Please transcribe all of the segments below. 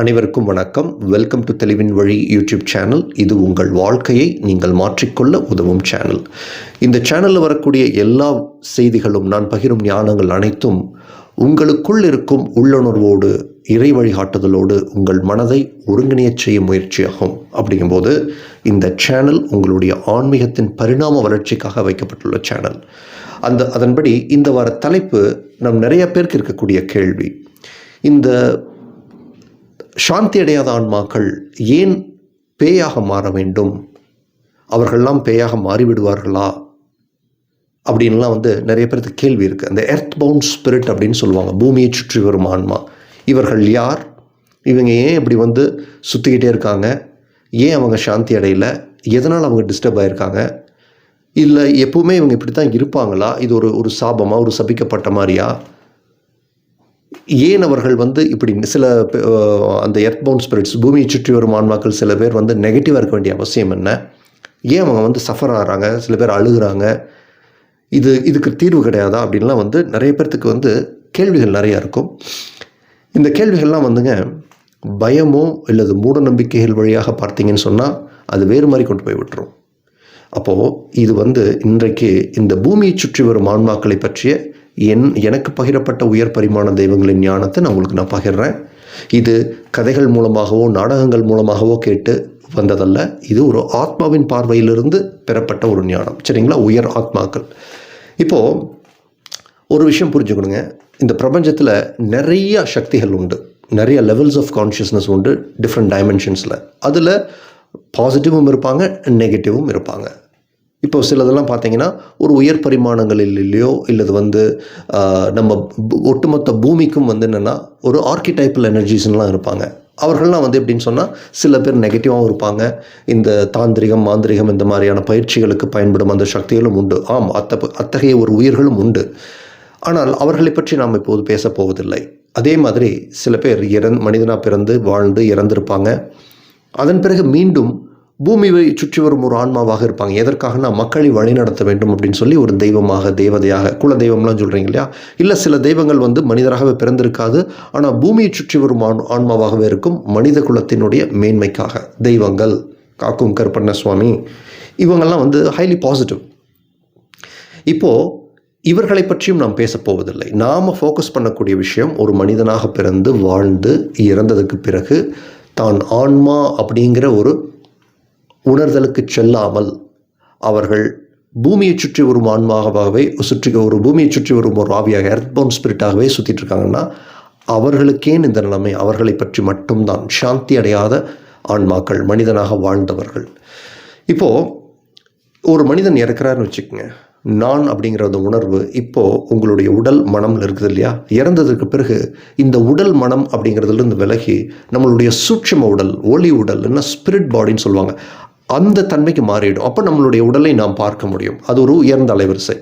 அனைவருக்கும் வணக்கம். Welcome to தெளிவின் வழி யூடியூப் சேனல் இது உங்கள் வாழ்க்கையை நீங்கள் மாற்றிக்கொள்ள உதவும் சேனல் இந்த சேனலில் வரக்கூடிய எல்லா செய்திகளும் நான் பகிரும் ஞானங்கள் அனைத்தும் உங்களுக்குள் இருக்கும் உள்ளுணர்வோடு இறை வழிகாட்டுதலோடு உங்கள் மனதை ஒருங்கிணையச் செய்யும் முயற்சியாகும். அப்படிங்கும்போது இந்த சேனல் உங்களுடைய ஆன்மீகத்தின் பரிணாம வளர்ச்சிக்காக வைக்கப்பட்டுள்ள சேனல் அந்த அதன்படி இந்த வார தலைப்பு நம் நிறைய பேருக்கு இருக்கக்கூடிய கேள்வி. இந்த சாந்தி அடையாத ஆன்மாக்கள் ஏன் பேயாக மாற வேண்டும்? அவர்கள்லாம் பேயாக மாறிவிடுவார்களா? அப்படின்லாம் வந்து நிறைய பேருக்கு கேள்வி இருக்குது அந்த எர்த் பவுண்ட் ஸ்பிரிட் அப்படின்னு சொல்லுவாங்க. பூமியை சுற்றி வரும் ஆன்மா. இவர்கள் யார்? இவங்க ஏன் இப்படி வந்து சுற்றிக்கிட்டே இருக்காங்க? ஏன் அவங்க சாந்தி அடையலை? எதனால் அவங்க டிஸ்டர்ப் ஆகிருக்காங்க இல்லை எப்பவுமே இவங்க இப்படி தான் இருப்பாங்களா? இது ஒரு ஒரு சாபமாக ஒரு சபிக்கப்பட்ட மாதிரியா? ஏன் அவர்கள் வந்து இப்படி சில அந்த எர்த் ஸ்பிரிட்ஸ் பூமியை சுற்றி வரும் ஆன்மாக்கள் சில பேர் வந்து நெகட்டிவாக இருக்க வேண்டிய அவசியம் என்ன? ஏன் அவங்க வந்து சஃபர் ஆகிறாங்க? சில பேர் அழுகிறாங்க? இது இதுக்கு தீர்வு கிடையாதா? அப்படின்லாம் வந்து நிறைய பேர்த்துக்கு வந்து கேள்விகள் நிறையா இருக்கும். இந்த கேள்விகள்லாம் வந்துங்க பயமோ இல்லது மூட நம்பிக்கைகள் வழியாக பார்த்தீங்கன்னு சொன்னால் அது வேறு மாதிரி கொண்டு போய் விட்டுரும். அப்போது இது வந்து இன்றைக்கு இந்த பூமியை சுற்றி வரும் ஆன்மாக்களை பற்றிய என் எனக்கு பகிரப்பட்ட உயர் பரிமாண தெய்வங்களின் ஞானத்தை நான் உங்களுக்கு நான் பகிர்றேன். இது கதைகள் மூலமாகவோ நாடகங்கள் மூலமாகவோ கேட்டு வந்ததல்ல. இது ஒரு ஆத்மாவின் பார்வையிலிருந்து பெறப்பட்ட ஒரு ஞானம். சரிங்களா? உயர் ஆத்மாக்கள். இப்போது ஒரு விஷயம் புரிஞ்சுக்கணுங்க. இந்த பிரபஞ்சத்தில் நிறைய சக்திகள் உண்டு. நிறைய லெவல்ஸ் ஆஃப் கான்ஷியஸ்னஸ் உண்டு டிஃப்ரெண்ட் டைமென்ஷன்ஸில் அதில் பாசிட்டிவும் இருப்பாங்க நெகட்டிவும் இருப்பாங்க. இப்போ சிலதெல்லாம் பார்த்தீங்கன்னா ஒரு உயர் பரிமாணங்களிலேயோ இல்லது வந்து நம்ம ஒட்டுமொத்த பூமிக்கும் வந்து என்னென்னா ஒரு ஆர்கிடைப்பில் எனர்ஜிஸ்லாம் இருப்பாங்க. அவர்கள்லாம் வந்து எப்படின்னு சொன்னால் சில பேர் நெகட்டிவாகவும் இருப்பாங்க. இந்த தாந்திரிகம் மாந்திரிகம் இந்த மாதிரியான பயிற்சிகளுக்கு பயன்படும் அந்த சக்திகளும் உண்டு. ஆம் அத்த அத்தகைய ஒரு உயிர்களும் உண்டு. ஆனால் அவர்களை பற்றி நாம் இப்போது பேசப் போவதில்லை. அதே மாதிரி சில பேர் இறந் மனிதனாக பிறந்து வாழ்ந்து இறந்திருப்பாங்க. அதன் பிறகு மீண்டும் பூமியை சுற்றி வரும் ஒரு ஆன்மாவாக இருப்பாங்க. எதற்காகனா மக்களை வழிநடத்த வேண்டும் அப்படின்னு சொல்லி ஒரு தெய்வமாக தேவதையாக குல தெய்வம்லாம் சொல்கிறீங்க இல்லையா? இல்லை சில தெய்வங்கள் வந்து மனிதராகவே பிறந்திருக்காது ஆனால் பூமியை சுற்றி வரும் ஆண் ஆன்மாவாகவே இருக்கும் மனித குலத்தினுடைய மேன்மைக்காக. தெய்வங்கள் காக்கும் கருப்பண்ண சுவாமி இவங்கெல்லாம் வந்து ஹைலி பாசிட்டிவ் இப்போது இவர்களை பற்றியும் நாம் பேசப்போவதில்லை நாம் ஃபோக்கஸ் பண்ணக்கூடிய விஷயம் ஒரு மனிதனாக பிறந்து வாழ்ந்து இறந்ததுக்கு பிறகு தான் ஆன்மா அப்படிங்கிற ஒரு உணர்தலுக்கு செல்லாமல் அவர்கள் பூமியை சுற்றி வரும் ஆன்மாவாகவே சுற்றி ஒரு பூமியை சுற்றி வரும் ஒரு ஆவியாக எர்த்பவுன் ஸ்பிரிட்டாகவே சுற்றிட்டு இருக்காங்கன்னா அவர்களுக்கேன் இந்த நிலைமை அவர்களை பற்றி மட்டும்தான். சாந்தி அடையாத ஆன்மாக்கள் மனிதனாக வாழ்ந்தவர்கள். இப்போது ஒரு மனிதன் இறக்குறாருன்னு வச்சுக்கோங்க. நான் அப்படிங்கிற அந்த உணர்வு இப்போது உங்களுடைய உடல் மனம் இருக்குது இல்லையா? இறந்ததுக்கு பிறகு இந்த உடல் மனம் அப்படிங்கிறதுலேருந்து விலகி நம்மளுடைய சூட்சம உடல் ஒளி உடல் என்ன? ஸ்பிரிட் பாடின்னு சொல்லுவாங்க. அந்த தன்மைக்கு மாறிடும் அப்போ நம்மளுடைய உடலை நாம் பார்க்க முடியும். அது ஒரு உயர்ந்த அலைவரிசை.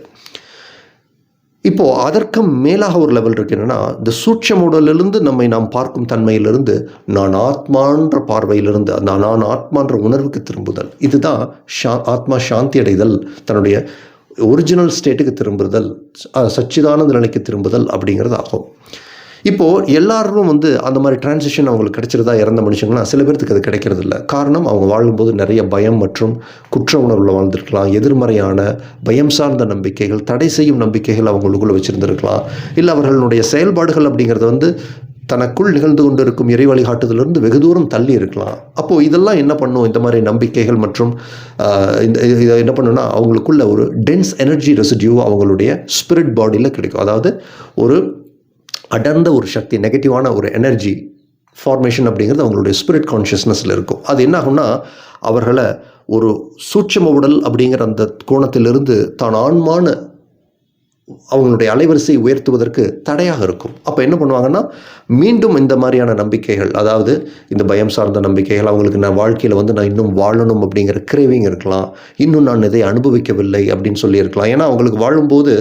இப்போது அதற்கு மேலாக ஒரு லெவல் இருக்கு என்னென்னா இந்த சூட்சம் உடலிலிருந்து நம்மை நாம் பார்க்கும் தன்மையிலிருந்து நான் ஆத்மான்ற பார்வையிலிருந்து நான் நான் ஆத்மான்ற உணர்வுக்கு திரும்புதல். இதுதான் ஷா ஆத்மா சாந்தி அடைதல் தன்னுடைய ஒரிஜினல் ஸ்டேட்டுக்கு திரும்புதல் சச்சிதானந்த நிலைக்கு திரும்புதல் அப்படிங்கிறது ஆகும். இப்போது எல்லாரும் வந்து அந்த மாதிரி டிரான்சிஷன் அவங்களுக்கு கிடைச்சிருந்தா இறந்த மனுஷங்களாம் சில பேர்த்துக்கு அது கிடைக்கிறது இல்லை காரணம் அவங்க வாழும்போது நிறைய பயம் மற்றும் குற்ற உணர்வில் வாழ்ந்திருக்கலாம். எதிர்மறையான பயம் சார்ந்த நம்பிக்கைகள் தடை செய்யும் நம்பிக்கைகள் அவங்களுக்குள்ளே வச்சுருந்துருக்கலாம். இல்லை அவர்களுடைய செயல்பாடுகள் அப்படிங்கிறது வந்து தனக்குள் நிகழ்ந்து கொண்டிருக்கும் இறை வழிகாட்டுதலிருந்து வெகு தூரம் தள்ளி இருக்கலாம். அப்போது இதெல்லாம் என்ன பண்ணும்? இந்த மாதிரி நம்பிக்கைகள் மற்றும் இந்த இதை என்ன பண்ணுன்னா அவங்களுக்குள்ள ஒரு டென்ஸ் எனர்ஜி ரெசிடியூ அவங்களுடைய ஸ்பிரிட் பாடியில் கிடைக்கும். அதாவது ஒரு அடர்ந்த ஒரு சக்தி நெகட்டிவான ஒரு எனர்ஜி ஃபார்மேஷன் அப்படிங்கிறது அவங்களுடைய ஸ்பிரிட் கான்ஷியஸ்னஸில் இருக்கும். அது என்ன ஆகும்னா அவர்களை ஒரு சூட்சம உடல் அப்படிங்கிற அந்த கோணத்திலிருந்து தான் ஆன்மான அவங்களுடைய அலைவரிசை உயர்த்துவதற்கு தடையாக இருக்கும். அப்போ என்ன பண்ணுவாங்கன்னா மீண்டும் இந்த மாதிரியான நம்பிக்கைகள் அதாவது இந்த பயம் சார்ந்த நம்பிக்கைகள் அவங்களுக்கு நான் வாழ்க்கையில் வந்து நான் இன்னும் வாழணும் அப்படிங்கிற கிரேவிங் இருக்கலாம் இன்னும் நான் இதை அனுபவிக்கவில்லை அப்படின்னு சொல்லியிருக்கலாம். ஏன்னா அவங்களுக்கு வாழும்போது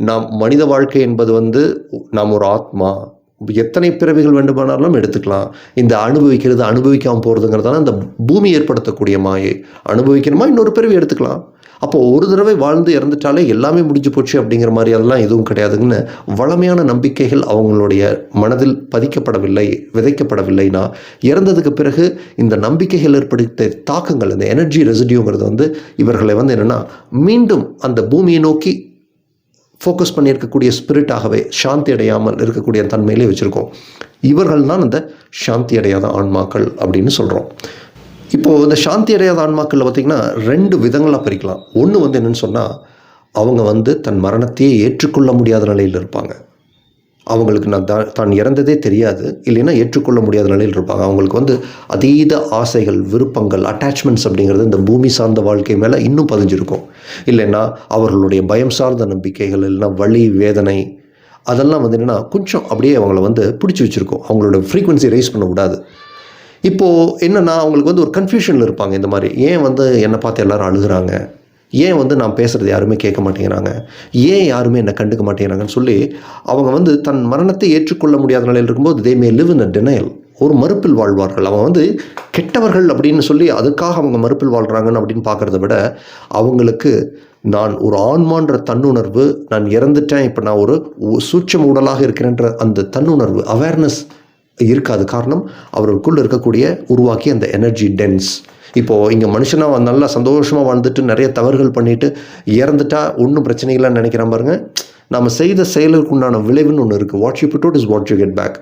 நாம் மனித வாழ்க்கை என்பது வந்து நாம் ஒரு ஆத்மா. எத்தனை பிறவிகள் வேண்டுமானாலும் எடுத்துக்கலாம். இந்த அனுபவிக்கிறது அனுபவிக்காமல் போகிறதுங்கிறதால இந்த பூமி ஏற்படுத்தக்கூடிய மாயை. அனுபவிக்கணுமா? இன்னொரு பிறவி எடுத்துக்கலாம். அப்போ ஒரு தடவை வாழ்ந்து இறந்துட்டாலே எல்லாமே முடிஞ்சு போச்சு அப்படிங்கிற மாதிரி அதெல்லாம் எதுவும் கிடையாதுங்கன்னு வளமையான நம்பிக்கைகள் அவங்களுடைய மனதில் பதிக்கப்படவில்லை விதைக்கப்படவில்லைனா இறந்ததுக்கு பிறகு இந்த நம்பிக்கைகள் ஏற்படுத்த தாக்கங்கள் இந்த எனர்ஜி ரெசிடியூங்கிறது வந்து இவர்களை வந்து என்னென்னா மீண்டும் அந்த பூமியை நோக்கி ஃபோக்கஸ் பண்ணியிருக்கக்கூடிய ஸ்பிரிட்டாகவே சாந்தி அடையாமல் இருக்கக்கூடிய தன்மையிலே வச்சுருக்கோம். இவர்கள் தான் இந்த சாந்தி அடையாத ஆன்மாக்கள் அப்படின்னு சொல்கிறோம் இப்போது இந்த சாந்தி அடையாத ஆன்மாக்களில் பார்த்திங்கன்னா ரெண்டு விதங்களாக பிரிக்கலாம். ஒன்று வந்து என்னென்னு சொன்னால் அவங்க வந்து தன் மரணத்தையே ஏற்றுக்கொள்ள முடியாத நிலையில் இருப்பாங்க. அவங்களுக்கு நான் தான் தான் இறந்ததே தெரியாது. இல்லைன்னா ஏற்றுக்கொள்ள முடியாத நிலையில் இருப்பாங்க. அவங்களுக்கு வந்து அதீத ஆசைகள் விருப்பங்கள் அட்டாச்மெண்ட்ஸ் அப்படிங்கிறது இந்த பூமி சார்ந்த வாழ்க்கை மேலே இன்னும் பதிஞ்சிருக்கும். இல்லைன்னா அவர்களுடைய பயம் சார்ந்த நம்பிக்கைகள் இல்லைன்னா வலி வேதனை அதெல்லாம் வந்து என்னென்னா கொஞ்சம் அப்படியே அவங்கள வந்து பிடிச்சி வச்சுருக்கோம். அவங்களோட ஃப்ரீக்வன்சி ரைஸ் பண்ணக்கூடாது இப்போது என்னென்னா அவங்களுக்கு வந்து ஒரு கன்ஃபியூஷனில் இருப்பாங்க. இந்த மாதிரி ஏன் வந்து என்னை பார்த்து எல்லாரும் அழுகுறாங்க? ஏன் வந்து நான் பேசுகிறது யாருமே கேட்க மாட்டேங்கிறாங்க? ஏன் யாருமே என்னை கண்டுக்க மாட்டேங்கிறாங்கன்னு சொல்லி அவங்க வந்து தன் மரணத்தை ஏற்றுக்கொள்ள முடியாத நிலையில் இருக்கும்போது தே மே லிவ் இன் அ டினையல் ஒரு மறுப்பில் வாழ்வார்கள். அவங்க வந்து கெட்டவர்கள் அப்படின்னு சொல்லி அதுக்காக அவங்க மறுப்பில் வாழ்கிறாங்கன்னு அப்படின்னு பார்க்குறத விட அவங்களுக்கு நான் ஒரு ஆன்மான்ற தன்னுணர்வு நான் இறந்துட்டேன் இப்போ நான் ஒரு சூட்சம் உடலாக இருக்கிறேன்ற அந்த தன்னுணர்வு அவேர்னஸ் இருக்காது. காரணம் அவர்களுக்குள் இருக்கக்கூடிய உருவாக்கிய அந்த எனர்ஜி டென்ஸ் இப்போது இங்கே மனுஷனாக நல்லா சந்தோஷமாக வாழ்ந்துட்டு நிறைய தவறுகள் பண்ணிவிட்டு இறந்துட்டா ஒன்றும் பிரச்சனை இல்லைன்னு நினைக்கிறேன் பாருங்கள் நம்ம செய்த செயலுக்கு உண்டான விளைவுன்னு ஒன்று இருக்குது what you put out is what you get back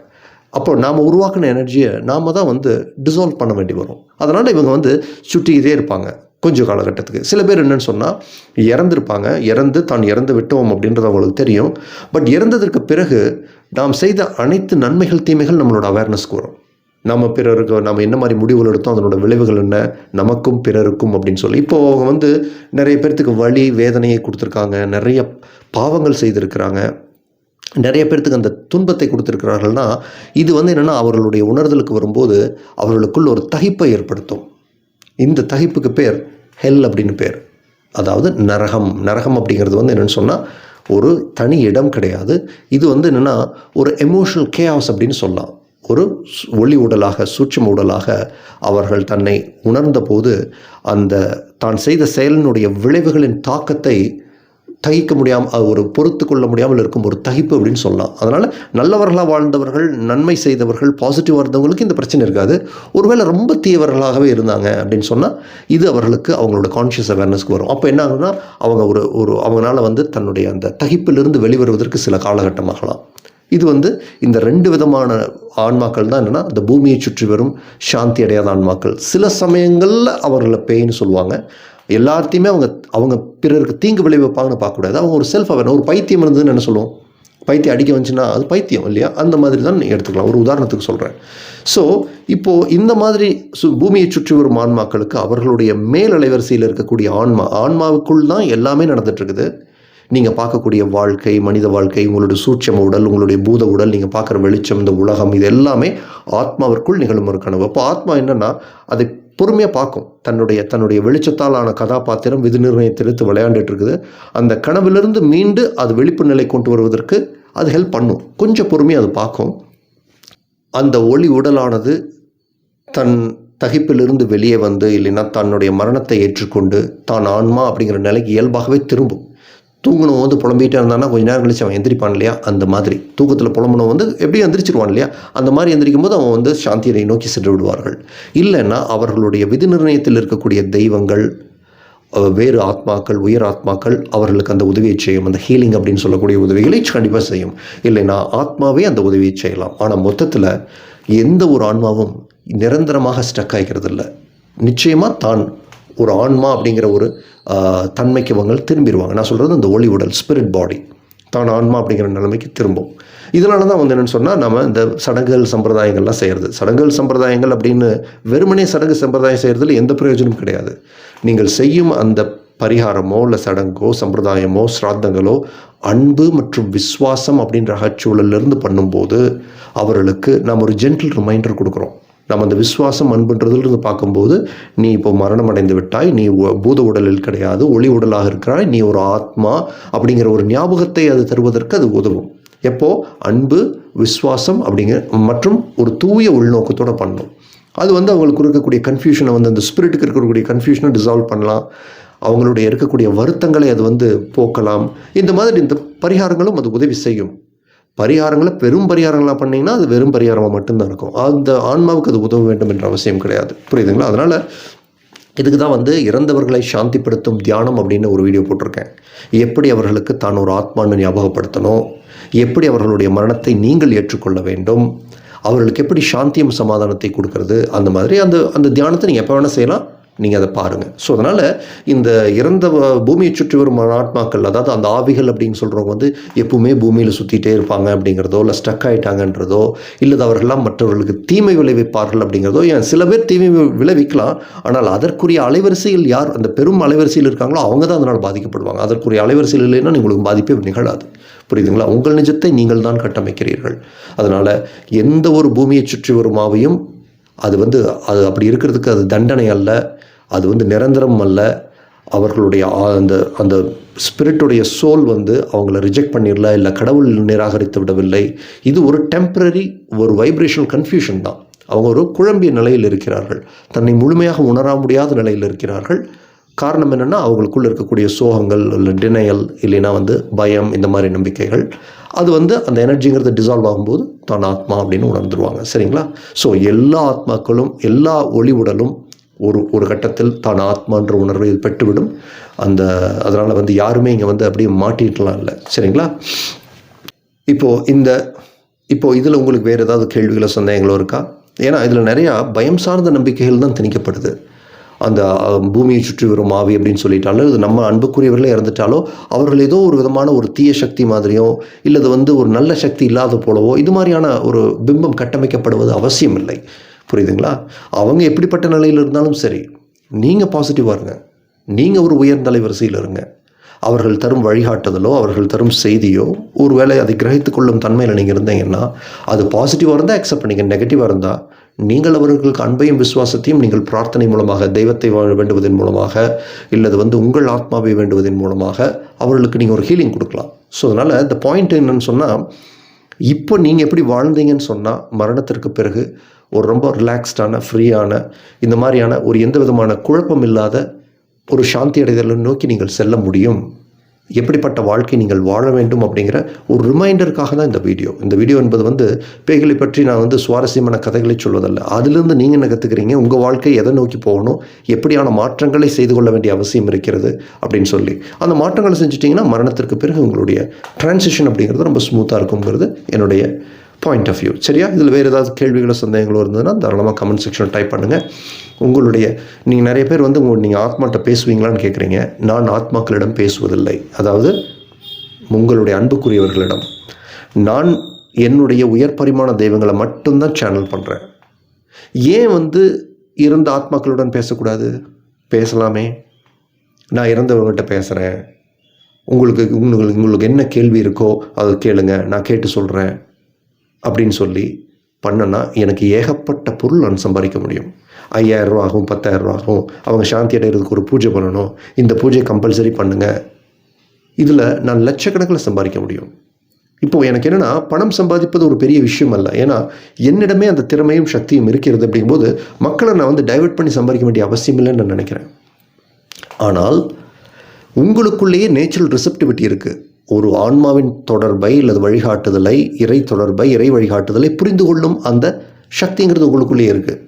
அப்போ நாம் உருவாக்கின எனர்ஜியை நாம தான் வந்து டிசால்வ் பண்ண வேண்டி வரும். அதனால் இவங்க வந்து சுற்றிக்கிட்டே இருப்பாங்க கொஞ்சம் காலகட்டத்துக்கு. சில பேர் என்னன்னு சொன்னால் இறந்துருப்பாங்க. இறந்து தான் இறந்து விட்டோம் அப்படின்றது அவங்களுக்கு தெரியும். பட் இறந்ததற்கு பிறகு நாம் செய்த அனைத்து நன்மைகள் தீமைகள் நம்மளோட அவேர்னஸ்க்கு வரும். நம்ம பிறருக்கு நம்ம என்ன மாதிரி முடிவுகள் எடுத்தோம் அதனோட விளைவுகள் என்ன நமக்கும் பிறருக்கும் அப்படின்னு சொல்லி. இப்போது அவங்க வந்து நிறைய பேர்த்துக்கு வலி வேதனையை கொடுத்துருக்காங்க நிறைய பாவங்கள் செய்திருக்கிறாங்க. நிறைய பேர்த்துக்கு அந்த துன்பத்தை கொடுத்துருக்கிறார்கள்னா இது வந்து என்னென்னா அவர்களுடைய உணர்தலுக்கு வரும்போது அவர்களுக்குள் ஒரு தகிப்பை ஏற்படுத்தும். இந்த தகிப்புக்கு பேர் ஹெல் அப்படின்னு பேர். அதாவது நரகம். நரகம் அப்படிங்கிறது வந்து என்னென்னு சொன்னால் ஒரு தனி இடம் கிடையாது. இது வந்து என்னென்னா ஒரு எமோஷனல் கேஆஸ் அப்படின்னு சொல்லலாம். ஒரு ஒளி உடலாக சூட்சம உடலாக அவர்கள் தன்னை உணர்ந்தபோது அந்த தான் செய்த செயலினுடைய விளைவுகளின் தாக்கத்தை தகிக்க முடியாமல் அது ஒரு பொறுத்து கொள்ள முடியாமல் இருக்கும் ஒரு தகிப்பு அப்படின்னு சொல்லலாம். அதனால் நல்லவர்களாக வாழ்ந்தவர்கள் நன்மை செய்தவர்கள் பாசிட்டிவாக இருந்தவங்களுக்கு இந்த பிரச்சனை இருக்காது. ஒருவேளை ரொம்ப தீவிரர்களாகவே இருந்தாங்க அப்படின்னு சொன்னால் இது அவர்களுக்கு அவங்களோட கான்ஷியஸ் அவேர்னஸ்க்கு வரும். அப்போ என்ன ஆகுதுன்னா அவங்க ஒரு ஒரு அவங்களால வந்து தன்னுடைய அந்த தகிப்பிலிருந்து வெளிவருவதற்கு சில காலகட்டமாகலாம். இது வந்து இந்த ரெண்டு விதமான ஆன்மாக்கள் தான் என்னென்னா இந்த பூமியை சுற்றி வரும் சாந்தி அடையாத ஆன்மாக்கள். சில சமயங்களில் அவர்களை பேய்ன்னு சொல்லுவாங்க. எல்லாத்தையுமே அவங்க அவங்க பிறருக்கு தீங்கு விளைவிப்பாங்கன்னு பார்க்கக்கூடாது. அவங்க ஒரு செல்ஃப் அவேர் ஒரு பைத்தியம் இருந்ததுன்னு என்ன சொல்லுவோம்? பைத்தியம் அடிக்க வந்துச்சுன்னா அது பைத்தியம் இல்லையா? அந்த மாதிரி தான் நீ எடுத்துக்கலாம். ஒரு உதாரணத்துக்கு சொல்கிறேன் ஸோ இப்போது இந்த மாதிரி சு பூமியை சுற்றி வரும் ஆன்மாக்களுக்கு அவர்களுடைய மேல் அலைவரிசையில் இருக்கக்கூடிய ஆன்மா ஆன்மாவுக்குள் தான் எல்லாமே நடந்துகிட்ருக்குது நீங்கள் பார்க்கக்கூடிய வாழ்க்கை மனித வாழ்க்கை உங்களுடைய சூட்சம உடல் உங்களுடைய பூத உடல் நீங்கள் பார்க்குற வெளிச்சம் இந்த உலகம் இது எல்லாமே ஆத்மாவிற்குள் நிகழும் ஒரு கனவு. அப்போ ஆத்மா என்னன்னா அதை பொறுமையாக பார்க்கும். தன்னுடைய தன்னுடைய வெளிச்சத்தால் ஆன கதாபாத்திரம் விதி நிர்ணயத்திலிருந்து விளையாண்டுட்டு இருக்குது. அந்த கனவிலிருந்து மீண்டு அது வெளிப்பு நிலை கொண்டு வருவதற்கு அது ஹெல்ப் பண்ணும். கொஞ்சம் பொறுமையாக அது பார்க்கும். அந்த ஒளி உடலானது தன் தகிப்பிலிருந்து வெளியே வந்து இல்லைன்னா தன்னுடைய மரணத்தை ஏற்றுக்கொண்டு தான் ஆன்மா அப்படிங்கிற நிலைக்கு இயல்பாகவே திரும்பும். தூங்கணும் வந்து புலம்பிகிட்டே இருந்தானா கொஞ்சம் நேரம் கழிச்சு அவன் எந்திரிப்பான் இல்லையா? அந்த மாதிரி. தூக்கத்தில் புலம்பணும் வந்து எப்படி எந்திரிச்சிருவான் இல்லையா? அந்த மாதிரி எந்திரிக்கும் போது அவன் வந்து சாந்தியை நோக்கி சென்று விடுவார்கள். இல்லைன்னா அவர்களுடைய விதி நிர்ணயத்தில் இருக்கக்கூடிய தெய்வங்கள் வேறு ஆத்மாக்கள் உயர் ஆத்மாக்கள் அவர்களுக்கு அந்த உதவியை செய்யும். அந்த ஹீலிங் அப்படின்னு சொல்லக்கூடிய உதவிகளை கண்டிப்பாக செய்யும். இல்லைன்னா ஆத்மாவே அந்த உதவியை செய்யலாம். ஆனால் மொத்தத்தில் எந்த ஒரு ஆன்மாவும் நிரந்தரமாக ஸ்டக் ஆகிக்கிறது இல்லை நிச்சயமாக தான் ஒரு ஆன்மா அப்படிங்கிற ஒரு தன்மைக்கு இவங்க திரும்பிடுவாங்க நான் சொல்கிறது அந்த ஒளி உடல் ஸ்பிரிட் பாடி தான் ஆன்மா அப்படிங்கிற நிலைமைக்கு திரும்பும். இதனால தான் வந்து என்னென்னு சொன்னால் நம்ம இந்த சடங்குகள் சம்பிரதாயங்கள்லாம் செய்கிறது சடங்குகள் சம்பிரதாயங்கள் அப்படின்னு வெறுமனே சடங்கு சம்பிரதாயம் செய்கிறதுல எந்த பிரயோஜனமும் கிடையாது. நீங்கள் செய்யும் அந்த பரிகாரமோ இல்லை சடங்கோ சம்பிரதாயமோ சிராத்தங்களோ அன்பு மற்றும் விசுவாசம் அப்படின்ற அகச்சூழலிருந்து பண்ணும்போது அவர்களுக்கு நாம் ஒரு ஜென்டில் ரிமைண்டர் கொடுக்குறோம். நம்ம அந்த விசுவாசம் அன்புன்றதுலேருந்து பார்க்கும்போது நீ இப்போ மரணம் அடைந்து விட்டாய் நீ பூத உடலில் கிடையாது ஒளி உடலாக இருக்கிறாய் நீ ஒரு ஆத்மா அப்படிங்கிற ஒரு ஞாபகத்தை அது தருவதற்கு அது உதவும். எப்போ? அன்பு விசுவாசம் அப்படிங்கிற மற்றும் ஒரு தூய உள்நோக்கத்தோடு பண்ணணும் அது வந்து அவங்களுக்கு இருக்கக்கூடிய கன்ஃபியூஷனை வந்து அந்த ஸ்பிரிட்டுக்கு இருக்கக்கூடிய கன்ஃபியூஷனை டிசால்வ் பண்ணலாம். அவங்களுடைய இருக்கக்கூடிய வருத்தங்களை அது வந்து போக்கலாம். இந்த மாதிரி இந்த பரிகாரங்களும் அது உதவி செய்யும். பரிகாரங்களை பெரும் பரிகாரங்களாக பண்ணிங்கன்னா அது வெறும் பரிகாரமாக மட்டும்தான் இருக்கும். அந்த ஆன்மாவுக்கு அது உதவ வேண்டும் என்ற அவசியம் கிடையாது. புரியுதுங்களா? அதனால் இதுக்கு தான் வந்து இறந்தவர்களை சாந்திப்படுத்தும் தியானம் அப்படின்னு ஒரு வீடியோ போட்டிருக்கேன். எப்படி அவர்களுக்கு தான் ஒரு ஆத்மான்னு ஞாபகப்படுத்தணும்? எப்படி அவர்களுடைய மரணத்தை நீங்கள் ஏற்றுக்கொள்ள வேண்டும்? அவர்களுக்கு எப்படி சாந்தியும் சமாதானத்தை கொடுக்கறது? அந்த மாதிரி அந்த அந்த தியானத்தை நீங்கள் எப்போ வேணால் செய்யலாம். நீங்கள் அதை பாருங்கள் ஸோ அதனால் இந்த இறந்த வ- பூமியை சுற்றி வரும் ஆத்மாக்கள் அதாவது அந்த ஆவிகள் அப்படின்னு சொல்கிறவங்க வந்து எப்பவுமே பூமியில் சுற்றிட்டே இருப்பாங்க அப்படிங்கிறதோ இல்லை ஸ்டக் ஆகிட்டாங்கன்றதோ இல்லை அவர்கள்லாம் மற்றவர்களுக்கு தீமை விளைவிப்பார்கள் அப்படிங்கிறதோ ஏன் சில பேர் தீமை விளைவிக்கலாம். ஆனால் அதற்குரிய அலைவரிசையில் யார் அந்த பெரும் அலைவரிசையில் இருக்காங்களோ அவங்க தான் அதனால் பாதிக்கப்படுவாங்க. அதற்குரிய அலைவரிசையில் இல்லைன்னா உங்களுக்கு பாதிப்பே நிகழாது. புரியுதுங்களா? உங்கள் நிஜத்தை நீங்கள் தான் கட்டமைக்கிறீர்கள். அதனால் எந்த ஒரு பூமியை சுற்றி வரும் ஆவியும் அது வந்து அது அப்படி இருக்கிறதுக்கு அது தண்டனை அல்ல. அது வந்து நிரந்தரம் அல்ல. அவர்களுடைய அந்த அந்த ஸ்பிரிட்டுடைய சோல் வந்து அவங்கள ரிஜெக்ட் பண்ணிடல இல்லை கடவுள் நிராகரித்து விடவில்லை. இது ஒரு டெம்பரரி ஒரு வைப்ரேஷனல் கன்ஃபியூஷன் தான். அவங்க ஒரு குழம்பிய நிலையில் இருக்கிறார்கள். தன்னை முழுமையாக உணர முடியாத நிலையில் இருக்கிறார்கள். காரணம் என்னென்னா அவங்களுக்குள்ள இருக்கக்கூடிய சோகங்கள் இல்லை டினையல் இல்லைன்னா வந்து பயம் இந்த மாதிரி நம்பிக்கைகள். அது வந்து அந்த எனர்ஜிங்கிறது டிசால்வ் ஆகும்போது தான் ஆத்மா அப்படின்னு உணர்ந்துருவாங்க. சரிங்களா? ஸோ எல்லா ஆத்மாக்களும் எல்லா ஒளி உடலும் ஒரு ஒரு கட்டத்தில் தான் ஆத்மான்ற உணர்வை இது பெற்றுவிடும். அந்த அதனால் வந்து யாருமே இங்கே வந்து அப்படியே மாட்டிட்டுலாம் இல்லை. சரிங்களா? இப்போது இந்த இப்போது இதில் உங்களுக்கு வேறு ஏதாவது கேள்விகளோ சந்தேகங்களோ இருக்கா? ஏன்னா இதில் நிறையா பயம் சார்ந்த நம்பிக்கைகள் தான் திணிக்கப்படுது. அந்த பூமியை சுற்றி வரும் ஆவி அப்படின்னு சொல்லிட்டாலோ இது நம்ம அன்புக்குரியவர்களே இறந்துட்டாலோ அவர்கள் ஏதோ ஒரு விதமான ஒரு தீய சக்தி மாதிரியோ இல்லை அது வந்து ஒரு நல்ல சக்தி இல்லாத போலவோ இது மாதிரியான ஒரு பிம்பம் கட்டமைக்கப்படுவது அவசியம் இல்லை புரியுதுங்களா? அவங்க எப்படிப்பட்ட நிலையில் இருந்தாலும் சரி நீங்கள் பாசிட்டிவாக இருங்க. நீங்கள் ஒரு உயர்ந்த அலைவரிசையில் இருங்க. அவர்கள் தரும் வழிகாட்டுதலோ அவர்கள் தரும் செய்தியோ ஒருவேளை அதை கிரகித்து கொள்ளும் தன்மையில் நீங்கள் இருந்தீங்கன்னா அது பாசிட்டிவாக இருந்தால் அக்செப்ட் பண்ணிங்க நெகட்டிவாக இருந்தால் நீங்கள் அவர்களுக்கு அன்பையும் விசுவாசத்தையும் நீங்கள் பிரார்த்தனை மூலமாக தெய்வத்தை வேண்டுவதன் மூலமாக இல்லது வந்து உங்கள் ஆத்மாவை வேண்டுவதன் மூலமாக அவர்களுக்கு நீங்கள் ஒரு ஹீலிங் கொடுக்கலாம். ஸோ அதனால் இந்த பாயிண்ட் என்னன்னு சொன்னால் இப்போ நீங்கள் எப்படி வாழ்ந்தீங்கன்னு சொன்னால் மரணத்திற்கு பிறகு ஒரு ரொம்ப ரிலாக்ஸ்டான ஃப்ரீயான இந்த மாதிரியான ஒரு எந்த விதமான குழப்பம் இல்லாத ஒரு சாந்தி அடைதலை நோக்கி நீங்கள் செல்ல முடியும். எப்படிப்பட்ட வாழ்க்கை நீங்கள் வாழ வேண்டும் அப்படிங்கிற ஒரு ரிமைண்டருக்காக தான் இந்த வீடியோ. இந்த வீடியோ என்பது வந்து பேய்களை பற்றி நான் வந்து சுவாரஸ்யமான கதைகளை சொல்வதல்ல. அதிலிருந்து நீங்கள் என்ன கற்றுக்கிறீங்க உங்கள் வாழ்க்கை எதை நோக்கி போகணும்? எப்படியான மாற்றங்களை செய்து கொள்ள வேண்டிய அவசியம் இருக்கிறது அப்படின்னு சொல்லி. அந்த மாற்றங்களை செஞ்சிட்டிங்கன்னா மரணத்திற்கு பிறகு உங்களுடைய டிரான்சிஷன் அப்படிங்கிறது ரொம்ப ஸ்மூத்தாக இருக்குங்கிறது என்னுடைய பாயிண்ட் ஆஃப் வியூ சரியா? இதில் வேறு ஏதாவது கேள்விகளோ சந்தேகங்களோ இருந்ததுன்னா தாராளமாக கமெண்ட் செக்ஷன் டைப் பண்ணுங்கள் உங்களுடைய நீங்கள் நிறைய பேர் வந்து உங்கள் நீங்கள் ஆத்மாட்ட பேசுவீங்களான்னு கேட்குறீங்க நான் ஆத்மாக்களிடம் பேசுவதில்லை. அதாவது உங்களுடைய அன்புக்குரியவர்களிடம். நான் என்னுடைய உயர் பரிமாண தெய்வங்களை மட்டும்தான் சேனல் பண்ணுறேன் ஏன் வந்து இறந்த ஆத்மாக்களுடன் பேசக்கூடாது? பேசலாமே. நான் இறந்தவங்ககிட்ட பேசுகிறேன் உங்களுக்கு உங்களுக்கு உங்களுக்கு என்ன கேள்வி இருக்கோ அதை கேளுங்க. நான் கேட்டு சொல்கிறேன் அப்படின்னு சொல்லி பண்ணனா எனக்கு ஏகப்பட்ட பொருள் நான் சம்பாதிக்க முடியும். ஐயாயிரம் ரூபா ஆகும் பத்தாயிரம் ரூபா ஆகும். அவங்க சாந்தி அடைகிறதுக்கு ஒரு பூஜை பண்ணணும். இந்த பூஜையை கம்பல்சரி பண்ணுங்கள் இதில் நான் லட்சக்கணக்கில் சம்பாதிக்க முடியும். இப்போ எனக்கு என்னென்னா பணம் சம்பாதிப்பது ஒரு பெரிய விஷயம் அல்ல. ஏன்னா என்னிடமே அந்த திறமையும் சக்தியும் இருக்கிறது அப்படிங்கும்போது மக்களை நான் வந்து டைவர்ட் பண்ணி சம்பாதிக்க வேண்டிய அவசியம் இல்லைன்னு நான் நினைக்கிறேன். ஆனால் உங்களுக்குள்ளேயே நேச்சுரல் ரிசப்டிவிட்டி இருக்குது ஒரு ஆன்மாவின் தொடர்பை அல்லது வழிகாட்டுதலை இறை தொடர்பை இறை வழிகாட்டுதலை புரிந்து கொள்ளும் அந்த சக்திங்கிறது உங்களுக்குள்ளேயே இருக்குது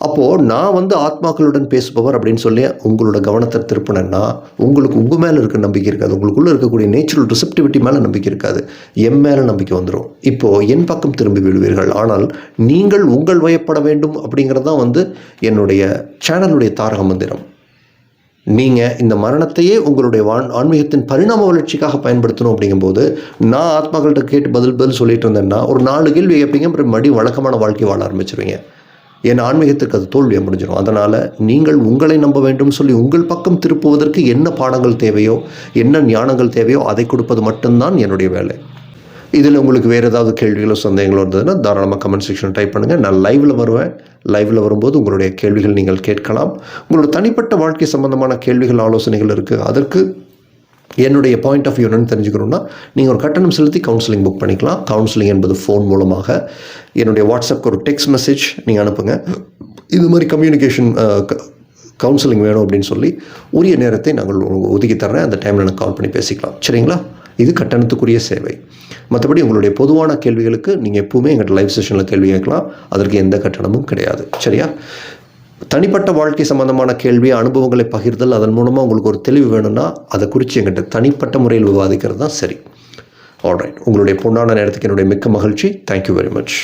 அப்போது நான் வந்து ஆத்மாக்களுடன் பேசுபவர் அப்படின்னு சொல்லி உங்களோட கவனத்தை திருப்பினேன்னா உங்களுக்கு உங்கள் மேலே இருக்க நம்பிக்கை இருக்காது. உங்களுக்குள்ளே இருக்கக்கூடிய நேச்சுரல் ரிசப்டிவிட்டி மேலே நம்பிக்கை இருக்காது. என் மேலே நம்பிக்கை வந்துடும் இப்போது என் பக்கம் திரும்பி விடுவீர்கள் ஆனால் நீங்கள் உங்கள் வயப்பட வேண்டும் அப்படிங்கிறது தான் வந்து என்னுடைய சேனலுடைய தாரக மந்திரம். நீங்கள் இந்த மரணத்தையே உங்களுடைய வான் ஆன்மீகத்தின் பரிணாம வளர்ச்சிக்காக பயன்படுத்தணும் அப்படிங்கும்போது நான் ஆத்மாக்கள்கிட்ட கேட்டு பதில் பதில் சொல்லிட்டு இருந்தேன்னா ஒரு நாலு கேள்வி கேட்பீங்க அப்புறம் மறுபடியும் வழக்கமான வாழ்க்கை வாழ ஆரம்பிச்சிருவீங்க. என் ஆன்மீகத்துக்கு அது தோல்வியை முடிஞ்சிடும் அதனால் நீங்கள் உங்களை நம்ப வேண்டும் சொல்லி உங்கள் பக்கம் திருப்புவதற்கு என்ன பாடங்கள் தேவையோ என்ன ஞானங்கள் தேவையோ அதை கொடுப்பது மட்டும்தான் என்னுடைய வேலை. இதில் உங்களுக்கு வேறு ஏதாவது கேள்விகளோ சந்தேகங்களோ இருந்ததுன்னா தாராளமாக கமெண்ட் செக்ஷன் டைப் பண்ணுங்கள் நான் லைவில் வருவேன். லைவில் வரும்போது உங்களுடைய கேள்விகள் நீங்கள் கேட்கலாம். உங்களோட தனிப்பட்ட வாழ்க்கை சம்பந்தமான கேள்விகள் ஆலோசனைகள் இருக்குது. அதற்கு என்னுடைய பாயிண்ட் ஆஃப் வியூ என்னன்னு தெரிஞ்சுக்கணும்னா நீங்கள் ஒரு கட்டணம் செலுத்தி கவுன்சிலிங் புக் பண்ணிக்கலாம். கவுன்சிலிங் என்பது ஃபோன் மூலமாக. என்னுடைய வாட்ஸ்அப்க்கு ஒரு டெக்ஸ்ட் மெசேஜ் நீங்கள் அனுப்புங்க. இது மாதிரி கம்யூனிகேஷன் கவுன்சிலிங் வேணும் அப்படின்னு சொல்லி உரிய நேரத்தை நாங்கள் ஒதுக்கி தர்றேன். அந்த டைமில் எனக்கு கால் பண்ணி பேசிக்கலாம். சரிங்களா? இது கட்டணத்துக்குரிய சேவை. மற்றபடி உங்களுடைய பொதுவான கேள்விகளுக்கு நீங்கள் எப்பவுமே எங்கள்கிட்ட லைவ் செஷனில் கேள்வி கேட்கலாம். அதற்கு எந்த கட்டணமும் கிடையாது. சரியா? தனிப்பட்ட வாழ்க்கை சம்பந்தமான கேள்வி அனுபவங்களை பகிர்தல் அதன் மூலமாக உங்களுக்கு ஒரு தெளிவு வேணும்னா அதை குறித்து எங்கிட்ட தனிப்பட்ட முறையில் விவாதிக்கிறது தான் சரி. ஆல்ரைட் உங்களுடைய பொன்னான நேரத்துக்கு என்னுடைய மிக்க மகிழ்ச்சி. Thank you very much